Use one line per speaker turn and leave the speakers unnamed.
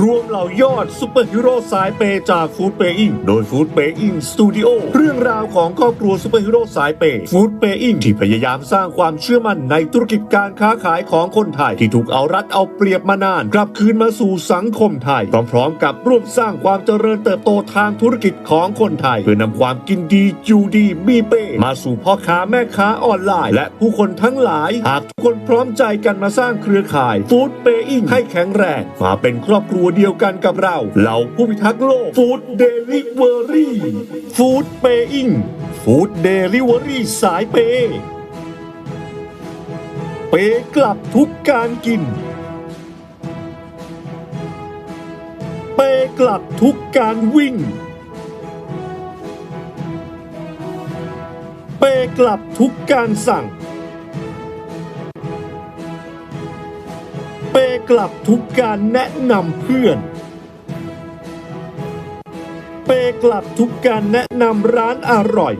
รวมเหล่ายอดซูเปอร์ฮีโร่สายเปจากฟู้ดเปย์อิงโดยฟู้ดเปย์อิงสตูดิโอเรื่องราวของครอบครัวซูเปอร์ฮีโร่สายเปย์ฟู้ดเปย์อิงที่พยายามสร้างความเชื่อมั่นในธุรกิจการค้าขายของคนไทย ที่ถูกเอารัดเอาเปรียบมานาน กลับคืนมาสู่สังคมไทย พร้อมๆ กับร่วมสร้างความเจริญเติบโตทางธุรกิจของคนไทย เพื่อนำความกินดีอยู่ดีมีเปมาสู่พ่อค้าแม่ค้าออนไลน์ และผู้คนทั้งหลาย หากทุกคนพร้อมใจกันมาสร้างเครือข่ายฟู้ดเปย์อิงให้แข็งแรงมาเป็นครอบครัวัวเดียวกันกับเราเหล่าผู้พิทักษ์โลกฟู้ดเดลิเวอรี่ฟู้ดเปย์อิงฟู้ดเดลิเวอรี่สายเปย์เปกลับทุกการกิน เปกลับทุกการวิ่ง เปกลับทุกการสั่ง เปกลับทุกการแนะนำเพื่อน เปกลับทุกการแนะนำร้านอร่อย